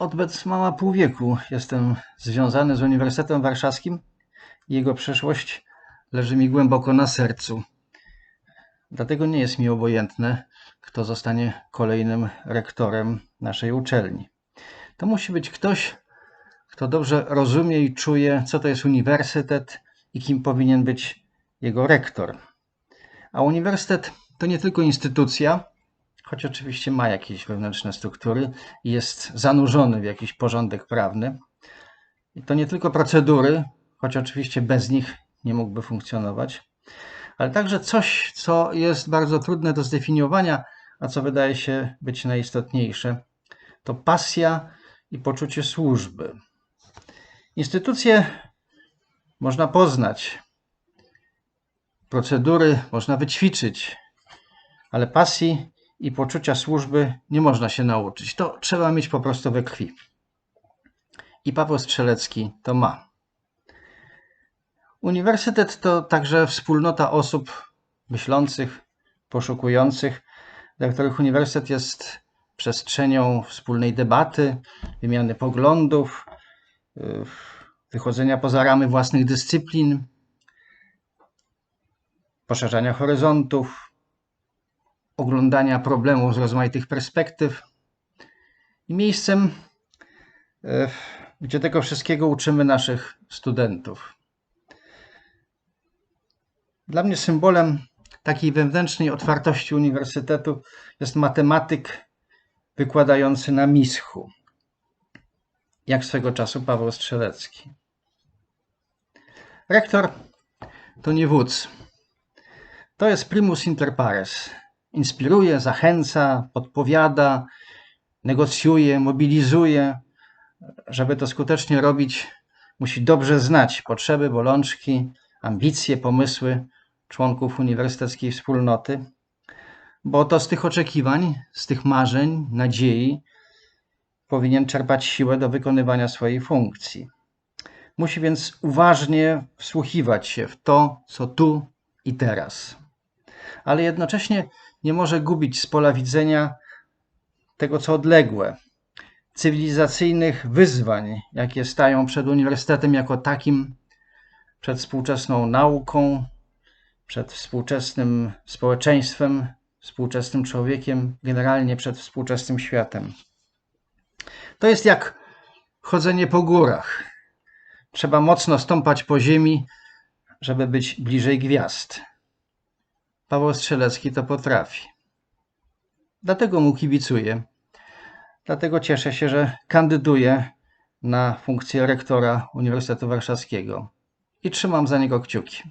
Od bez mała pół wieku jestem związany z Uniwersytetem Warszawskim i jego przyszłość leży mi głęboko na sercu. Dlatego nie jest mi obojętne, kto zostanie kolejnym rektorem naszej uczelni. To musi być ktoś, kto dobrze rozumie i czuje, co to jest uniwersytet i kim powinien być jego rektor. A uniwersytet to nie tylko instytucja, choć oczywiście ma jakieś wewnętrzne struktury jest zanurzony w jakiś porządek prawny. I to nie tylko procedury, choć oczywiście bez nich nie mógłby funkcjonować, ale także coś, co jest bardzo trudne do zdefiniowania, a co wydaje się być najistotniejsze, to pasja i poczucie służby. Instytucje można poznać, procedury można wyćwiczyć, ale pasji i poczucia służby nie można się nauczyć. To trzeba mieć po prostu we krwi. I Paweł Strzelecki to ma. Uniwersytet to także wspólnota osób myślących, poszukujących, dla których uniwersytet jest przestrzenią wspólnej debaty, wymiany poglądów, yy, wychodzenia poza ramy własnych dyscyplin, poszerzania horyzontów, oglądania problemów z rozmaitych perspektyw i miejscem, e, gdzie tego wszystkiego uczymy naszych studentów. Dla mnie symbolem takiej wewnętrznej otwartości uniwersytetu jest matematyk wykładający na mischu, jak swego czasu Paweł Strzelecki. Rektor to nie wódz. To jest primus inter pares. Inspiruje, zachęca, podpowiada, negocjuje, mobilizuje. Żeby to skutecznie robić, musi dobrze znać potrzeby, bolączki, ambicje, pomysły członków uniwersyteckiej wspólnoty, bo to z tych oczekiwań, z tych marzeń, nadziei powinien czerpać siłę do wykonywania swojej funkcji. Musi więc uważnie wsłuchiwać się w to, co tu i teraz, ale jednocześnie nie może gubić z pola widzenia tego, co odległe, cywilizacyjnych wyzwań, jakie stają przed uniwersytetem jako takim, przed współczesną nauką, przed współczesnym społeczeństwem, współczesnym człowiekiem, generalnie przed współczesnym światem. To jest jak chodzenie po górach. Trzeba mocno stąpać po ziemi, żeby być bliżej gwiazd. Paweł Strzelecki to potrafi. Dlatego mu kibicuję. Dlatego cieszę się, że kandyduje na funkcję rektora Uniwersytetu Warszawskiego i trzymam za niego kciuki.